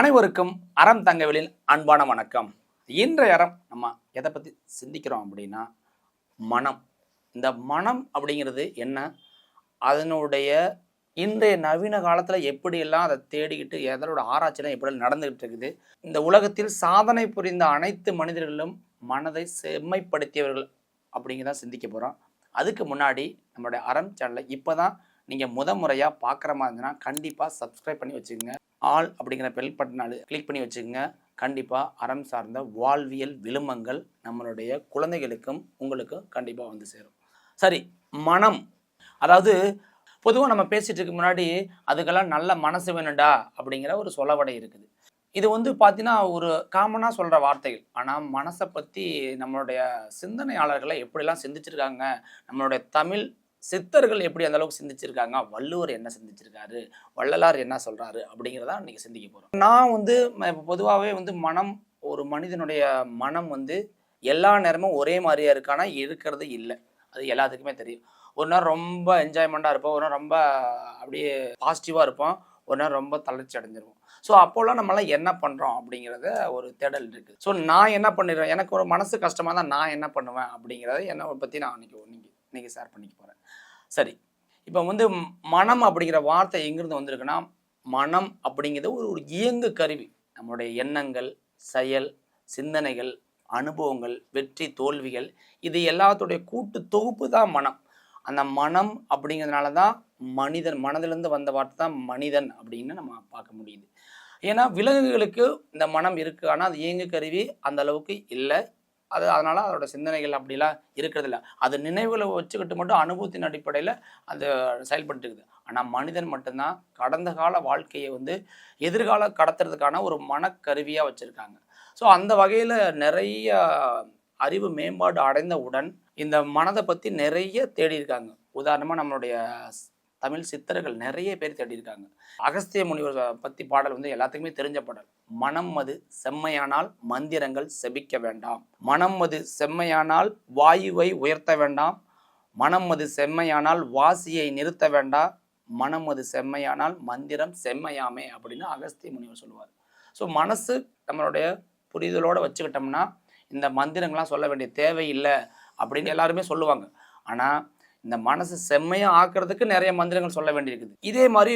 அனைவருக்கும் அறம் தங்கவெளியின் அன்பான வணக்கம். இன்றைய அறம் நம்ம எதை பற்றி சிந்திக்கிறோம் அப்படின்னா மனம். இந்த மனம் அப்படிங்கிறது என்ன? அதனுடைய இன்றைய நவீன காலத்தில் எப்படியெல்லாம் அதை தேடிக்கிட்டு எதனோட ஆராய்ச்சிலாம் எப்படி நடந்துகிட்டு இருக்குது? இந்த உலகத்தில் சாதனை புரிந்த அனைத்து மனிதர்களும் மனதை செம்மைப்படுத்தியவர்கள் அப்படிங்கிறத சிந்திக்க போகிறோம் அதுக்கு முன்னாடி நம்மளுடைய அறம் சேனலை இப்போ தான் நீங்கள் முத முறையாக பார்க்குற மாதிரி இருந்ததுன்னா கண்டிப்பாக சப்ஸ்கிரைப் பண்ணி வச்சுக்கோங்க. ஆல் அப்படிங்கிற பெல் பட்டனால் கிளிக் பண்ணி வச்சுக்கோங்க. கண்டிப்பாக அறம் சார்ந்த வாழ்வியல் விழுமங்கள் நம்மளுடைய குழந்தைகளுக்கும் உங்களுக்கும் கண்டிப்பாக வந்து சேரும். சரி மனம். அதாவது பொதுவாக நம்ம பேசிகிட்டு இருக்க முன்னாடி அதுக்கெல்லாம் நல்ல மனசு வேணும்டா அப்படிங்கிற ஒரு சொலவடை இருக்குது. இது வந்து பார்த்தீங்கன்னா ஒரு காமனாக சொல்கிற வார்த்தைகள். ஆனால் மனசை பற்றி நம்மளுடைய சிந்தனையாளர்களை எப்படிலாம் சிந்திச்சிருக்காங்க நம்மளுடைய தமிழ் சித்தர்கள் எப்படி அந்த அளவுக்கு சிந்திச்சிருக்காங்க? வள்ளுவர் என்ன சிந்திச்சிருக்காரு? வள்ளலார் என்ன சொல்றாரு? அப்படிங்கிறத இன்னைக்கு சிந்திக்க போகிறோம் நான் வந்து பொதுவாகவே வந்து மனம் ஒரு மனிதனுடைய மனம் வந்து எல்லா நேரமும் ஒரே மாதிரியா இருக்கானா இருக்கிறது இல்லை. அது எல்லாத்துக்குமே தெரியும். ஒரு நேரம் ரொம்ப என்ஜாய்மெண்ட்டாக இருப்போம். ஒரு நாள் ரொம்ப அப்படியே பாசிட்டிவாக இருப்போம். ஒரு நேரம் ரொம்ப தளர்ச்சி அடைஞ்சிருவோம். ஸோ அப்போல்லாம் நம்மளாம் என்ன பண்ணுறோம் அப்படிங்கிறத ஒரு தேடல் இருக்குது ஸோ நான் என்ன பண்ணிடுறேன் எனக்கு ஒரு மனசு கஷ்டமாக தான் நான் என்ன பண்ணுவேன் அப்படிங்கிறத என்னை பற்றி நான் இன்னைக்கு ஒன்றுங்க இன்னைக்கு ஷேர் பண்ணிக்க போகிறேன் சரி இப்போ வந்து மனம் அப்படிங்கிற வார்த்தை எங்கிருந்து வந்திருக்குன்னா மனம் அப்படிங்கிறது ஒரு ஒரு இயங்கு கருவி. நம்மளுடைய எண்ணங்கள் செயல் சிந்தனைகள் அனுபவங்கள் வெற்றி தோல்விகள் இது எல்லாத்துடைய கூட்டு தொகுப்பு தான் மனம். அந்த மனம் அப்படிங்கிறதுனால தான் மனிதன் மனதிலிருந்து வந்த வார்த்தை தான் மனிதன் அப்படின்னு நம்ம பார்க்க முடியுது. ஏன்னா விலங்குகளுக்கு இந்த மனம் இருக்குது ஆனால் அது இயங்கு கருவி அந்த அளவுக்கு இல்லை. அது அதனால் அதோட சிந்தனைகள் அப்படிலாம் இருக்கிறதில்ல. அது நினைவுகளை வச்சுக்கிட்டு மட்டும் அனுபவத்தின் அடிப்படையில் அது செயல்பட்டு இருக்குது ஆனால் மனிதன் மட்டும்தான் கடந்த கால வாழ்க்கையை வந்து எதிர்கால கடத்துறதுக்கான ஒரு மனக்கருவியாக வச்சுருக்காங்க. ஸோ அந்த வகையில் நிறைய அறிவு மேம்பாடு அடைந்தவுடன் இந்த மனதை பற்றி நிறைய தேடி இருக்காங்க உதாரணமாக நம்மளுடைய தமிழ் சித்தர்கள் நிறைய பேர் தேடியிருக்காங்க. அகஸ்திய முனிவர் பற்றி பாடல் வந்து எல்லாத்துக்குமே தெரிஞ்ச பாடல். மனம் அது செம்மையானால் மந்திரங்கள் செபிக்க வேண்டாம். மனம் அது செம்மையானால் வாயுவை உயர்த்த வேண்டாம். மனம் அது செம்மையானால் வாசியை நிறுத்த வேண்டாம். மனம் அது செம்மையானால் மந்திரம் செம்மையாமே அப்படின்னு அகஸ்திய முனிவர் சொல்லுவார். ஸோ மனசு நம்மளுடைய புரிதலோடு வச்சுக்கிட்டோம்னா இந்த மந்திரங்கள்லாம் சொல்ல வேண்டிய தேவையில்லை அப்படின்னு எல்லாருமே சொல்லுவாங்க. ஆனால் இந்த மனசு செம்மையாக ஆக்குறதுக்கு நிறைய மந்திரங்கள் சொல்ல வேண்டியிருக்குது. இதே மாதிரி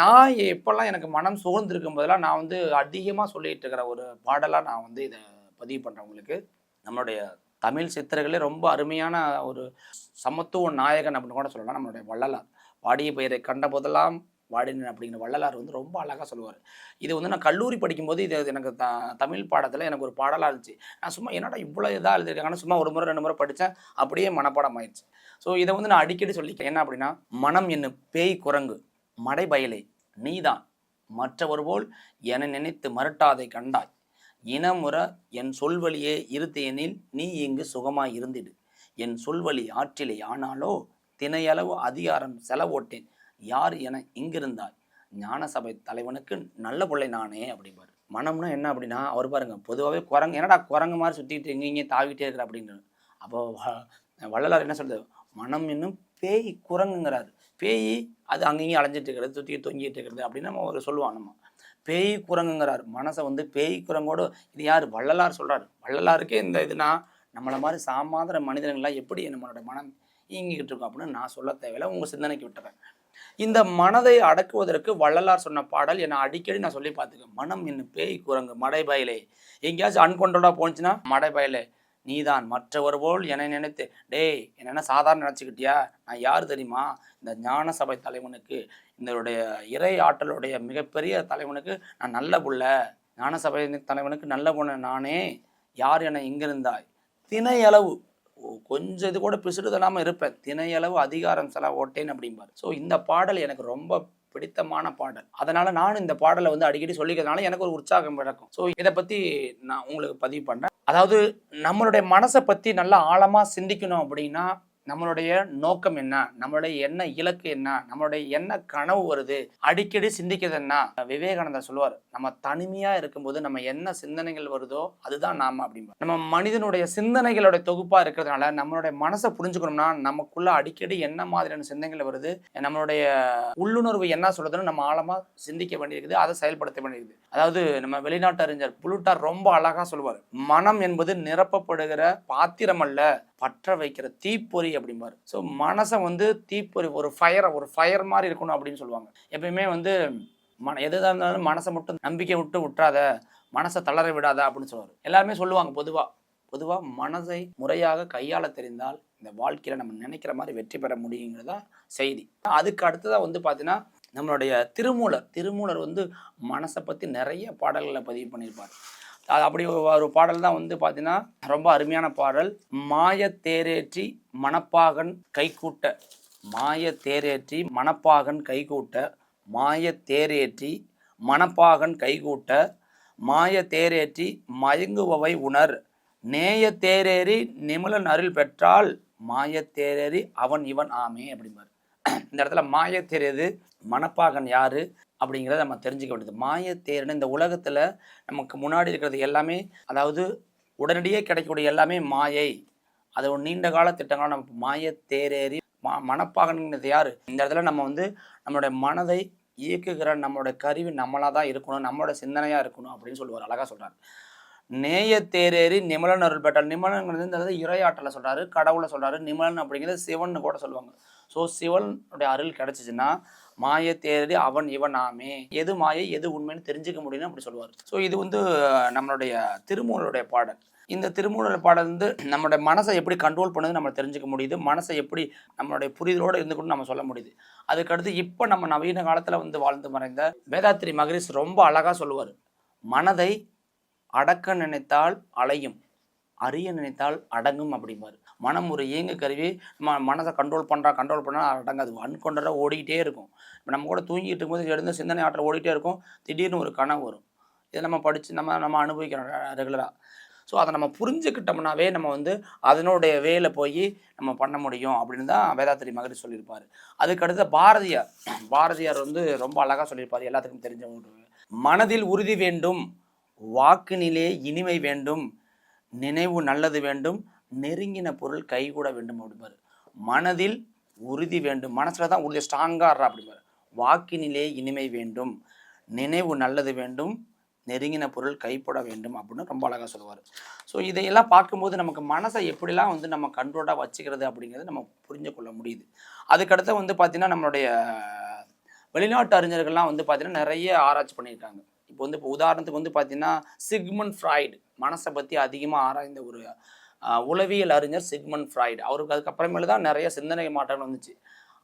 நான் எப்போல்லாம் எனக்கு மனம் சோர்ந்திருக்கும் போதெல்லாம் நான் வந்து அதிகமாக சொல்லிட்டு இருக்கிற ஒரு பாடலாக நான் வந்து இதை பதிவு பண்ணுறேன் உங்களுக்கு. நம்மளுடைய தமிழ் சித்தர்களே ரொம்ப அருமையான ஒரு சமத்துவ நாயகன் அப்படின்னு கூட சொல்லலாம் நம்மளுடைய வள்ளலார். வாடிய பெயரை கண்ட போதெல்லாம் வாடினன் அப்படிங்கிற வள்ளலார் வந்து ரொம்ப அழகாக சொல்லுவார். இது வந்து நான் கல்லூரி படிக்கும்போது இது எனக்கு த தமிழ் பாடத்தில் எனக்கு ஒரு பாடலாக இருந்துச்சு. நான் சும்மா என்னடா இவ்வளோ இதாக எழுதியிருக்காங்கன்னு சும்மா ஒரு முறை ரெண்டு முறை படித்தேன் அப்படியே மனப்பாடம் ஆயிடுச்சு. ஸோ இதை வந்து நான் அடிக்கடி சொல்லிக்கிறேன். என்ன அப்படின்னா மனம் என்னும் பேய் குரங்கு மடை பயலே நீதான். மற்றவர் போல் என நினைத்து மறுட்டாதை கண்டாய். இனமுற என் சொல்வழியே இருத்தேனில் நீ இங்கு சுகமாய் இருந்திடு. என் சொல்வழி ஆற்றிலே ஆனாலோ தினையளவு அதிகாரம் செலவோட்டேன். யார் என இங்கிருந்தாய்? ஞான சபை தலைவனுக்கு நல்ல பிள்ளை நானே அப்படிம்பாரு. மனம்னா என்ன அப்படின்னா அவர் பாருங்க பொதுவாகவே குரங்கு என்னடா குரங்கு மாதிரி சுற்றிட்டு இங்கே இங்கே தாவிட்டே இருக்கிற அப்படின்னு அப்போ வள்ளலார் என்ன சொல்றது மனம் இன்னும் பேய் குரங்குங்கிறாரு. பேய் அது அங்கேயும் அலைஞ்சிட்டு இருக்கிறது சுற்றி தொங்கிட்டு இருக்கிறது அப்படின்னு நம்ம ஒரு சொல்லுவோம் நம்ம. பேய் குரங்குங்கிறார். மனசை வந்து பேய் குரங்கோடு இது யார்? வள்ளலார் சொல்கிறார் வள்ளலாருக்கே இந்த இதுனா நம்மளை மாதிரி சாமாந்திர மனிதர்கள்லாம் எப்படி நம்மளோட மனம் இயங்கிக்கிட்டு இருக்கும் அப்படின்னு நான் சொல்ல தேவையில்லை. உங்கள் சிந்தனைக்கு விட்டுறேன். இந்த மனதை அடக்குவதற்கு வள்ளலார் சொன்ன பாடல் என்னை அடிக்கடி நான் சொல்லி பார்த்துக்கேன் மனம் என்னும் பேய் குரங்கு மடைபாயிலே எங்கேயாச்சும் அன்கொண்டோடா போனுச்சுன்னா மடைபாயிலே நீதான் மற்றவர் போல் என்னை நினைத்து டேய் என்ன சாதாரண நினச்சிக்கிட்டியா? நான் யார் தெரியுமா? இந்த ஞான சபை தலைவனுக்கு இதனுடைய இறை ஆற்றலுடைய மிகப்பெரிய தலைவனுக்கு நான் நல்ல புள்ள. ஞான சபை தலைவனுக்கு நல்ல பொண்ணு நானே. யார் என இங்கிருந்தாய்? திணையளவு கொஞ்சம் இது கூட பிசுறுதலாமல் இருப்பேன். தினையளவு அதிகாரம் செல ஓட்டேன் அப்படிம்பார். ஸோ இந்த பாடல் எனக்கு ரொம்ப பிடித்தமான பாடல். அதனால நானும் இந்த பாடலை வந்து அடிக்கடி சொல்லிக்கிறதுனால எனக்கு ஒரு உற்சாகம் பிறக்கும். ஸோ இதை பற்றி நான் உங்களுக்கு பதிவு பண்ணுறேன் அதாவது நம்மளுடைய மனசை பற்றி நல்லா ஆழமாக சிந்திக்கணும் அப்படின்னா நம்மளுடைய நோக்கம் என்ன? நம்மளுடைய என்ன இலக்கு என்ன? நம்மளுடைய என்ன கனவு வருது. அடிக்கடி சிந்திக்கிறது என்ன? விவேகானந்தர் சொல்லுவார் நம்ம தனிமையா இருக்கும்போது நம்ம என்ன சிந்தனைகள் வருதோ அதுதான் நாம அப்படிம்பா நம்ம மனிதனுடைய சிந்தனைகளோட தொகுப்பா இருக்கிறதுனால நம்மளுடைய மனசை புரிஞ்சுக்கணும்னா நமக்குள்ள அடிக்கடி என்ன மாதிரியான சிந்தனைகள் வருது நம்மளுடைய உள்ளுணர்வு என்ன சொல்றதுன்னு நம்ம ஆழமா சிந்திக்க வேண்டியிருக்குது அதை செயல்படுத்த வேண்டியிருக்குது. அதாவது நம்ம வெளிநாட்டு அறிஞர் புளுட்டார் ரொம்ப அழகா சொல்லுவார் மனம் என்பது நிரப்பப்படுகிற பாத்திரம் அல்ல பற்ற வைக்கிற தீப்பொறி அப்படிம்பாரு. ஸோ மனசை வந்து தீப்பொறி ஒரு ஃபயரை ஒரு ஃபயர் மாதிரி இருக்கணும் அப்படின்னு சொல்லுவாங்க. எப்பயுமே வந்து மன எதுதான் இருந்தாலும் மனசை மட்டும் நம்பிக்கை விட்டு விட்டுறாத மனசை தளர விடாத அப்படின்னு சொல்லுவார். எல்லாருமே சொல்லுவாங்க பொதுவாக பொதுவாக மனதை முறையாக கையாள தெரிந்தால் இந்த வாழ்க்கையில் நம்ம நினைக்கிற மாதிரி வெற்றி பெற முடியுங்கிறதா செய்தி. அதுக்கு அடுத்ததாக வந்து பார்த்தீங்கன்னா நம்மளுடைய திருமூலர். திருமூலர் வந்து மனசை பற்றி நிறைய பாடல்களை பதிவு பண்ணியிருப்பார். அது அப்படி ஒரு பாடல் தான் வந்து பார்த்தீங்கன்னா ரொம்ப அருமையான பாடல். மாய தேரேற்றி மணப்பாகன் கைகூட்ட. மாய தேரேற்றி மணப்பாகன் கைகூட்ட. மாய தேரேற்றி மணப்பாகன் கைகூட்ட. மாய தேரேற்றி மயங்குபவை உணர். நேய தேரேறி நிமிலன் அருள் பெற்றால் மாய தேரேறி அவன் இவன் ஆமே அப்படிம்பார். இந்த இடத்துல மாயத்தேர் எது மணப்பாகன் யாரு? அப்படிங்கிறத நம்ம தெரிஞ்சுக்க வேண்டியது. மாயத்தேர்னு இந்த உலகத்தில் நமக்கு முன்னாடி இருக்கிறது எல்லாமே அதாவது உடனடியே கிடைக்கக்கூடிய எல்லாமே மாயை. அது ஒரு நீண்ட கால திட்டங்களாக நம்ம தேரேறி மா மனப்பாகனது யார்? இந்த இடத்துல நம்ம வந்து நம்மளுடைய மனதை இயக்குகிற நம்மளோட கருவி நம்மளாக தான் இருக்கணும் நம்மளோட சிந்தனையாக இருக்கணும் அப்படின்னு சொல்லுவார். அழகாக சொல்கிறார் நேய தேரேறி நிமலன் அருள் பெற்றால் நிமலன்கிறது இந்த இறையாற்றலை சொல்கிறாரு கடவுளை சொல்கிறாரு நிமலன் அப்படிங்கிறது சிவன் கூட சொல்லுவாங்க. ஸோ சிவனுடைய அருள் கிடச்சிச்சின்னா மாய தேரடி அவன் இவன் ஆமே எது மாயை எது உண்மைன்னு தெரிஞ்சுக்க முடியும்னு அப்படி சொல்லுவார். ஸோ இது வந்து நம்மளுடைய திருமூலருடைய பாடல். இந்த திருமூலர் பாடல் வந்து நம்மளுடைய மனசை எப்படி கண்ட்ரோல் பண்ணுது நம்ம தெரிஞ்சுக்க முடியுது. மனசை எப்படி நம்மளுடைய புரிதலோடு இருந்துக்கணும் நம்ம சொல்ல முடியுது. அதுக்கடுத்து இப்போ நம்ம நவீன காலத்தில் வந்து வாழ்ந்து மறைந்த வேதாத்திரி மகரிஷ் ரொம்ப அழகாக சொல்லுவார். மனதை அடக்க நினைத்தால் அலையும். அறிய நினைத்தால் அடங்கும் அப்படிம்பாரு. மனம் ஒரு இயங்கு கருவி நம்ம மனதை கண்ட்ரோல் பண்ணுறா கண்ட்ரோல் பண்ணால் அடங்காது. அன்கொண்டராக ஓடிக்கிட்டே இருக்கும். இப்போ நம்ம கூட தூங்கிட்டு இருக்கும்போது எழுந்து சிந்தனை ஆற்றல் ஓடிட்டே இருக்கும். திடீர்னு ஒரு கனவு வரும். இதை நம்ம படித்து நம்ம நம்ம அனுபவிக்கிறோம் ரெகுலராக ஸோ அதை நம்ம புரிஞ்சுக்கிட்டோம்னாவே நம்ம வந்து அதனுடைய வேலை போய் நம்ம பண்ண முடியும் அப்படின்னு தான் வேதாத்திரி மகரி சொல்லியிருப்பார். அதுக்கடுத்த பாரதியார். பாரதியார் வந்து ரொம்ப அழகாக சொல்லியிருப்பார். எல்லாத்துக்கும் தெரிஞ்ச ஒரு மனதில் உறுதி வேண்டும். வாக்கினிலே இனிமை வேண்டும் நினைவு நல்லது வேண்டும் நெருங்கின பொருள் கைகூட வேண்டும் அப்படிம்பாரு. மனதில் உறுதி வேண்டும். மனசில் தான் உறுதி ஸ்ட்ராங்காக அப்படிம்பாரு. வாக்கினிலே இனிமை வேண்டும் நினைவு நல்லது வேண்டும் நெருங்கின பொருள் கைப்பட வேண்டும் அப்படின்னு ரொம்ப அழகாக சொல்லுவார். ஸோ இதையெல்லாம் பார்க்கும்போது நமக்கு மனசை எப்படிலாம் வந்து நம்ம கண்ட்ரோலாக வச்சுக்கிறது அப்படிங்கிறது நம்ம புரிஞ்சு கொள்ள முடியுது. அதுக்கடுத்து வந்து பார்த்திங்கன்னா நம்மளுடைய வெளிநாட்டு அறிஞர்கள்லாம் வந்து பார்த்திங்கன்னா நிறைய ஆராய்ச்சி பண்ணியிருக்காங்க. இப்போ வந்து இப்போ உதாரணத்துக்கு வந்து பார்த்தீங்கன்னா சிக்மன் ஃப்ராய்டு மனசை பற்றி அதிகமாக ஆராய்ந்த ஒரு உளவியல் அறிஞர் சிக்மன் ஃப்ராய்டு. அவருக்கு அதுக்கப்புறமேல தான் நிறைய சிந்தனை மாற்றங்கள் வந்துச்சு.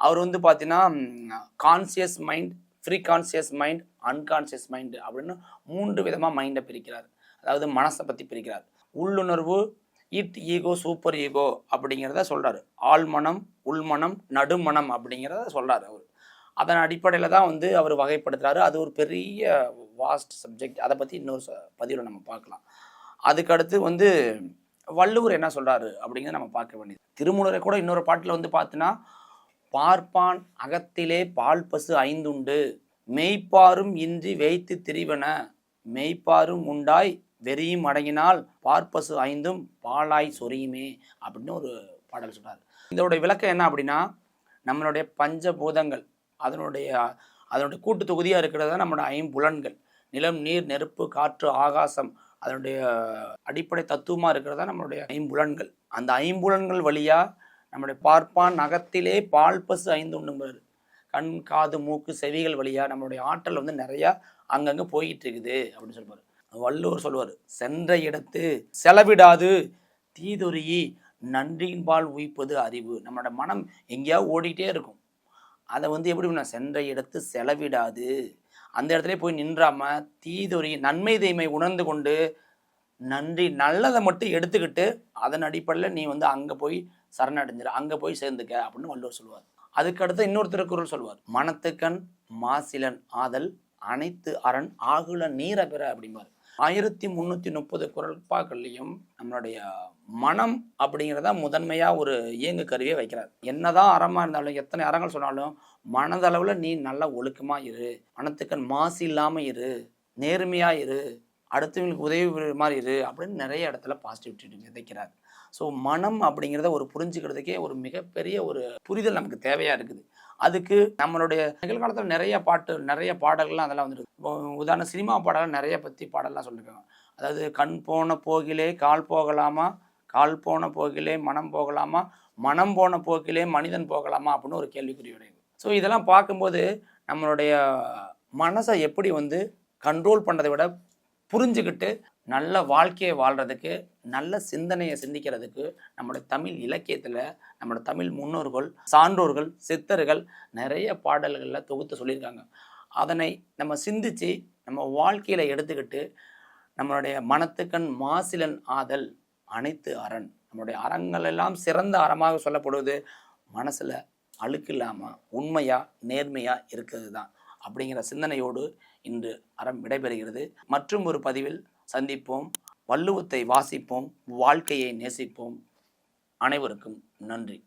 அவர் வந்து பார்த்தீங்கன்னா conscious mind free conscious mind unconscious mind அப்படின்னு மூன்று விதமாக மைண்டை பிரிக்கிறார். அதாவது மனசை பற்றி பிரிக்கிறார். உள்ளுணர்வு இட் ஈகோ சூப்பர் ஈகோ அப்படிங்கிறத சொல்கிறாரு ஆழ்மனம் உள்மனம் நடுமனம் அப்படிங்கிறத சொல்கிறார் அவர். அதன் அடிப்படையில் தான் வந்து அவர் வகைப்படுத்துகிறாரு அது ஒரு பெரிய வாஸ்ட் சப்ஜெக்ட் அதை பற்றி இன்னொரு பதிவில் நம்ம பார்க்கலாம். அதுக்கடுத்து வந்து வள்ளுவர் என்ன சொல்கிறாரு அப்படிங்கிறத நம்ம பார்க்க வேண்டியது. திருமூலரை கூட இன்னொரு பாட்டில் வந்து பார்த்தினா பார்ப்பான் அகத்திலே பால் பசு ஐந்துண்டு மெய்ப்பாரும் இன்றி வைத்து திரிவன மெய்ப்பாரும் உண்டாய் வெறியும் அடங்கினால் பார்ப்பசு ஐந்தும் பாலாய் சொரியுமே அப்படின்னு ஒரு பாடல் சொல்கிறார் இதோடைய விளக்கம் என்ன அப்படின்னா நம்மளுடைய பஞ்சபூதங்கள் அதனுடைய அதனுடைய கூட்டு தொகுதியாக இருக்கிறது தான் நம்மளோட ஐம்புலன்கள் நிலம் நீர் நெருப்பு காற்று ஆகாசம் அதனுடைய அடிப்படை தத்துவமாக இருக்கிறதா நம்மளுடைய ஐம்புலன்கள் அந்த ஐம்புலன்கள் வழியாக நம்மளுடைய பார்ப்பான் நகத்திலே பால் பசு ஐந்து ஒன்று கண் காது மூக்கு செவிகள் வழியாக நம்மளுடைய ஆற்றல் வந்து நிறையா அங்கங்கே போயிட்டு இருக்குது அப்படின்னு சொல்லுவார். வள்ளுவர் சொல்லுவார் சென்ற இடத்து செலவிடாது தீதுருகி நன்றியின் பால் உயிப்பது அறிவு. நம்மளோட மனம் எங்கேயாவது ஓடிட்டே இருக்கும். அதை வந்து எப்படி நான் சென்ற இடத்து செலவிடாது? அந்த இடத்துல போய் நின்றாம தீதொறி நன்மை தீமை உணர்ந்து கொண்டு நன்றி நல்லதை மட்டும் எடுத்துக்கிட்டு அதன் அடிப்படையில் நீ வந்து அங்கே போய் சரணடைஞ்சிரு அங்கே போய் சேர்ந்துக்க அப்படின்னு வள்ளுவர் சொல்லுவார். அதுக்கடுத்து இன்னொரு திருக்குறள் சொல்லுவார். மனத்துக்கண் மாசிலன் ஆதல் அனைத்து அரண் ஆகுல நீர பெற அப்படிம்பார். ஆயிரத்தி முந்நூற்றி முப்பது குரல்பாக்கள்லையும் நம்மளுடைய மனம் அப்படிங்கிறத முதன்மையாக ஒரு இயங்கு கருவியை வைக்கிறார். என்னதான் அறமாக இருந்தாலும் எத்தனை அறங்கள் சொன்னாலும் மனதளவில் நீ நல்ல ஒழுக்கமாக இரு மனத்துக்கு மாசு இல்லாமல் இரு நேர்மையாக இரு அடுத்தவங்களுக்கு உதவி மாதிரி இரு அப்படின்னு நிறைய இடத்துல பாசிட்டிவிட்டி விதைக்கிறார். ஸோ மனம் அப்படிங்கிறத ஒரு புரிஞ்சுக்கிறதுக்கே ஒரு மிகப்பெரிய ஒரு புரிதல் நமக்கு தேவையாக இருக்குது. அதுக்கு நம்மளுடைய நிகழ்காலத்தில் நிறைய பாட்டு நிறைய பாடல்கள்லாம் அதெல்லாம் வந்துருக்கு இப்போ சினிமா பாடல்கள் நிறைய பற்றி பாடல்லாம் சொல்லியிருக்காங்க அதாவது கண் போன போகிலே கால் போகலாமா கால் போன போகிலே மனம் போகலாமா மனம் போன போக்கிலே மனிதன் போகலாமா அப்படின்னு ஒரு கேள்விக்குறி உடையது ஸோ இதெல்லாம் பார்க்கும்போது நம்மளுடைய மனசை எப்படி வந்து கண்ட்ரோல் பண்ணுறதை விட புரிஞ்சுக்கிட்டு நல்ல வாழ்க்கையை வாழ்கிறதுக்கு நல்ல சிந்தனையை சிந்திக்கிறதுக்கு நம்மளுடைய தமிழ் இலக்கியத்தில் நம்மளோட தமிழ் முன்னோர்கள் சான்றோர்கள் சித்தர்கள் நிறைய பாடல்களில் தொகுத்து சொல்லியிருக்காங்க. அதனை நம்ம சிந்திச்சு நம்ம வாழ்க்கையில் எடுத்துக்கிட்டு நம்மளுடைய மனத்துக்கண் மாசிலன் ஆதல் அனைத்து அரண் நம்மளுடைய அறங்கள் எல்லாம் சிறந்த அறமாக சொல்லப்படுவது மனசில் அழுக்கு இல்லாமல் உண்மையாக நேர்மையாக இருக்கிறது தான் அப்படிங்கிற சிந்தனையோடு இன்று அறம் விடைபெறுகிறது. மற்றும் ஒரு பதிவில் சந்திப்போம். வள்ளுவத்தை வாசிப்போம். வாழ்க்கையை நேசிப்போம். அனைவருக்கும் நன்றி.